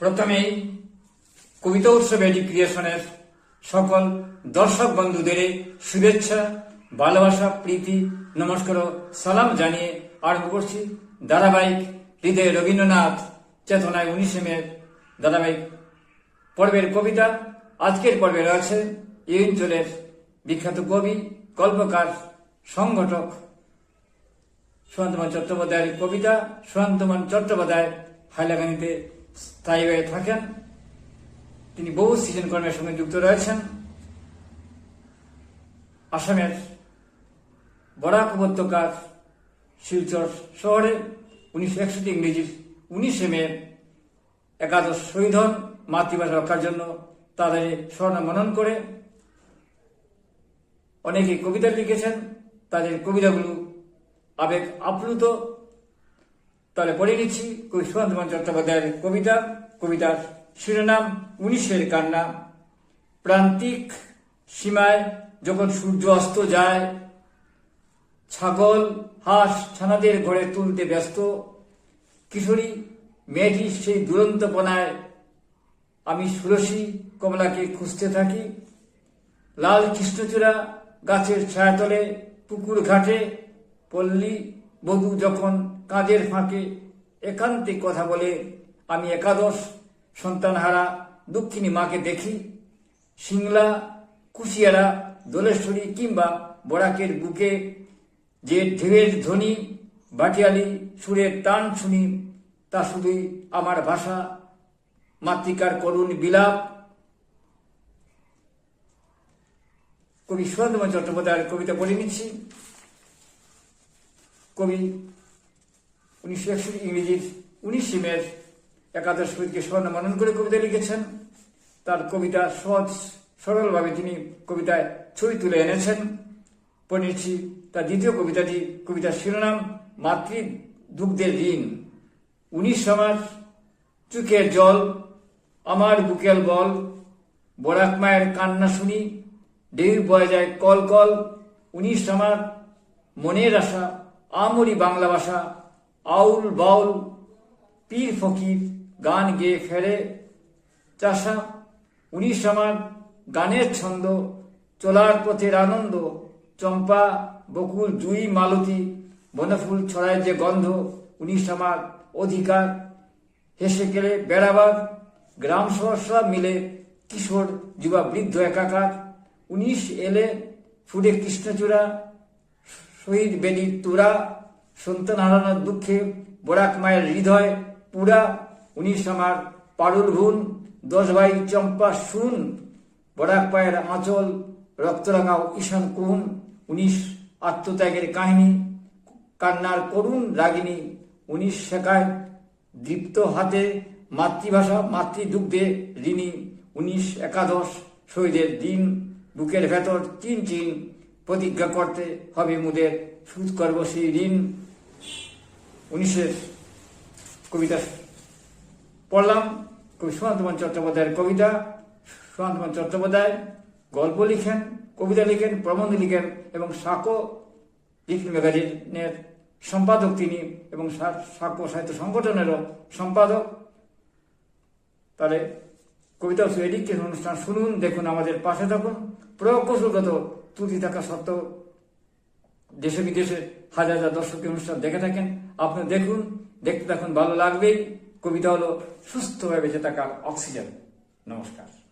প্রথমেই কবিতা উৎসব এডি ক্রিয়েশনের সকল দর্শক বন্ধুদের শুভেচ্ছা, ভালোবাসা, প্রীতি, নমস্কার সালাম জানিয়ে আরম্ভ করছি ধারাবাহিক হৃদয় রবীন্দ্রনাথ চেতনায় উনিশে মে ধারাবাহিক পর্বের কবিতা। আজকের পর্বে রয়েছে এই অঞ্চলের বিখ্যাত কবি, গল্পকার, সংগঠক সুশান্তমান চট্টোপাধ্যায়ের কবিতা। সুশান্তমান চট্টোপাধ্যায় হাইলাকানিতে স্থায়ী হয়ে থাকেন। তিনি বহু সৃজন কর্মের সঙ্গে যুক্ত রয়েছেন। আসামের বরাক উপত্যকার শিলচর শহরে উনিশশো একষট্টি ইংরেজির উনিশে মে একাদশ শহীদ হন। মাতৃভাষা রক্ষার জন্য তাদের স্বর্ণ মনন করে। অনেকে কবিতা লিখেছেন। তাদের কবিতাগুলো আবেগ আপ্লুত তাহলে পড়ে নিচ্ছি কবি সুকান্তমান চট্টোপাধ্যায়ের কবিতা। কবিতার শিরোনাম, উনিশের কান্না। প্রান্তিক সীমায় যখন সূর্য অস্ত যায়, ছাগল, হাঁস, ছানাদের ঘরে তুলতে ব্যস্ত। কিশোরী মেয়েটি সেই দুরন্তপনায়, আমি সুরসী, কমলাকে খুঁজতে থাকি। লাল কৃষ্ণচূড়া গাছের ছায়াতলে, পুকুর ঘাটে, পল্লী বধূ যখন কাঁধের ফাঁকে একান্তে কথা বলে, আমি একাদশ সন্তানহারা দক্ষিণী মাকে দেখি। সিংলা, কুশিয়ারা, দোলেশ্বরী কিংবা বরাকের বুকে যে ঢেউয়ের ধ্বনি, বাটিয়ালি সুরের টান শুনি, তা শুধুই আমার ভাষা। মাতৃকার করুণ বিলাপ। কবি সুরেন্দ্রনাথ চট্টোপাধ্যায়ের কবিতা বলে নিচ্ছি। কবি উনিশশো একষট্টি ইংরেজির উনিশ সিমের একাদশ শহীদকে স্বর্ণ মনন করে কবিতা লিখেছেন। তার কবিতা সহজ, সরলভাবে তিনি কবিতায় ছবি তুলে এনেছেন। পড়ে তার দ্বিতীয় কবিতাটি, কবিতার শিরোনাম, মাতৃ দুগ্ধের ঋণ। উনিশ আমার চুকের জল, আমার বুকের বল, বরাক মায়ের কান্না শুনি, ঢেউ বয়ে যায় কল কল উনিশ আমার মনের আশা, আমরি বাংলা ভাষা আউল বাউল, পীর ফকির, গান গেয়ে ফেরে চাষা উনিশ আমার গানের ছন্দ, চলার পথের আনন্দ, চম্পা, বকুল, জুই, মালতী, বনফুল ছড়ায় যে গন্ধ উনিশ আমার অধিকার। হেসে গেলে বেড়াবার গ্রাম সব মিলে কিশোর, যুবা, বৃদ্ধ একাকার। উনিশ এলে ফুটে কৃষ্ণচূড়া, শহীদ বেদির তুরা সন্তান হারানোর দুঃখে বরাক মায়ের হৃদয় পুরা। উনিশ আমার পারুল ভুন দশ ভাই চম্পা শুন বরাক পায়ের আঁচল রক্তরাঙাও ঈশান কুহুন। উনিশ আত্মত্যাগের কাহিনী, কান্নার করুণ রাগিনী। উনিশ শেখায় দীপ্ত হাতে মাতৃভাষা, মাতৃদুগ্ধে ঋণী। উনিশ একাদশ শহীদের দিন, বুকের ভেতর চিন চিন প্রতিজ্ঞা করতে হবে মুদের সুদ করব সেই ঋণ। উনিশের কবিতা পড়লাম। কবি সুকান্তমান চট্টোপাধ্যায়ের কবিতা। সুকান্তমান চট্টোপাধ্যায় গল্প লিখেন, কবিতা লিখেন, প্রবন্ধ লিখেন এবং সাকো লিখি ম্যাগাজিনের সম্পাদক তিনি এবং সাঁকো সাহিত্য সংগঠনেরও সম্পাদক। তাহলে কবিতা এডিকেশন অনুষ্ঠান শুনুন, দেখুন, আমাদের পাশে থাকুন। প্রকৌশলগত ত্রুটি থাকা সত্ত্বেও দেশে বিদেশে হাজার হাজার দর্শক অনুষ্ঠান দেখে থাকেন। আপনি দেখুন, দেখতে থাকুন, ভালো লাগবেই কবিতা হলো সুস্থভাবে বেঁচে থাকার অক্সিজেন। নমস্কার।